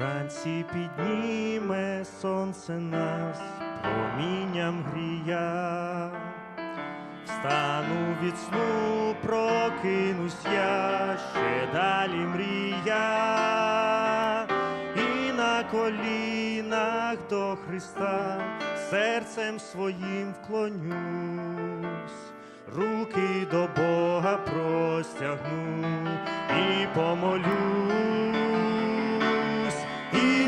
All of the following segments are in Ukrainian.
Вранці підніме сонце нас, промінням грія. Встану від сну, прокинусь я, ще далі мрія, і на колінах до Христа серцем своїм вклонюсь, руки до Бога простягну і помолюсь,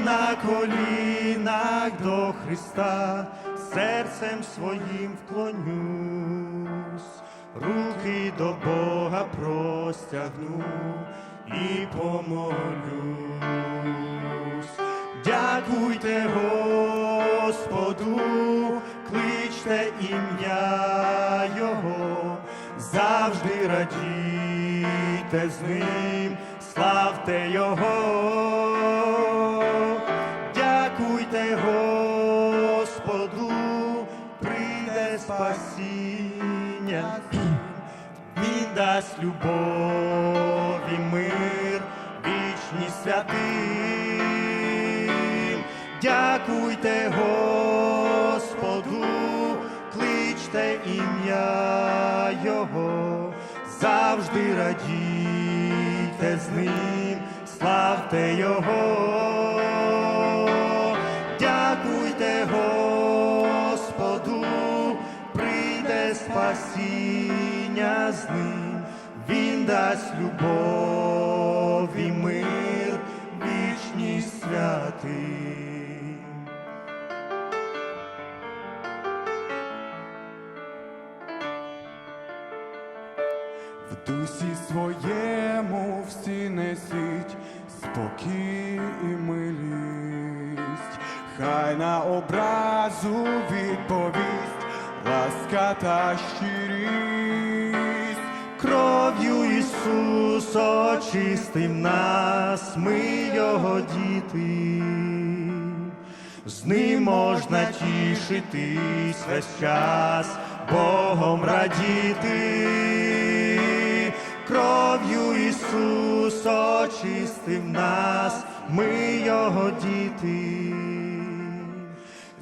на колінах до Христа серцем своїм вклонюсь, руки до Бога простягну і помолюсь. Дякуйте Господу, кличте ім'я Його, завжди радійте з ним, славте Його. Дасть любові мир, вічність святим. Дякуйте Господу, кличте ім'я Його, завжди радійте з ним, славте Його. Господу, прийде спасіння з ним, Він дасть любов і мир, вічність святим. В дусі своєму всі несіть спокій і милість, хай на образу відповість ласка та щирість. Кров'ю Ісус очистив нас, ми Його діти. З ним можна тішитись весь час, Богом радіти. Кров'ю Ісус очистив нас, ми Його діти.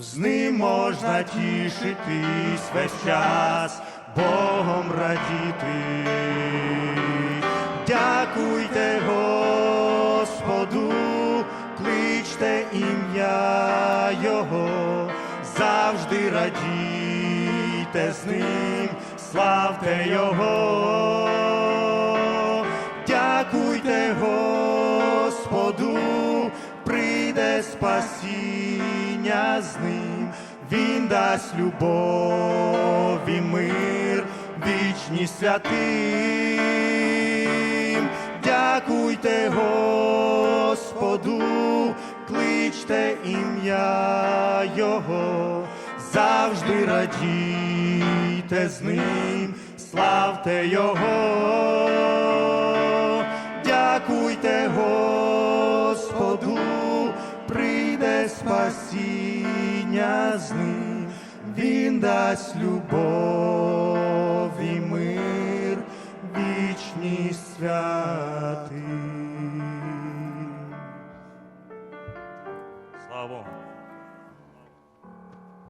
З ним можна тішитись весь час, Богом радіти. Дякуйте Господу, кличте ім'я Його, завжди радійте з ним, славте Його. Дякуйте Господу, прийде спасіння з ним, Він дасть любов і мир, вічність святим. Дякуйте Господу, кличте ім'я Його, завжди радійте з ним, славте Його. Дякуйте Господу, прийде спасіння з ним, Він дасть любов вічність святим.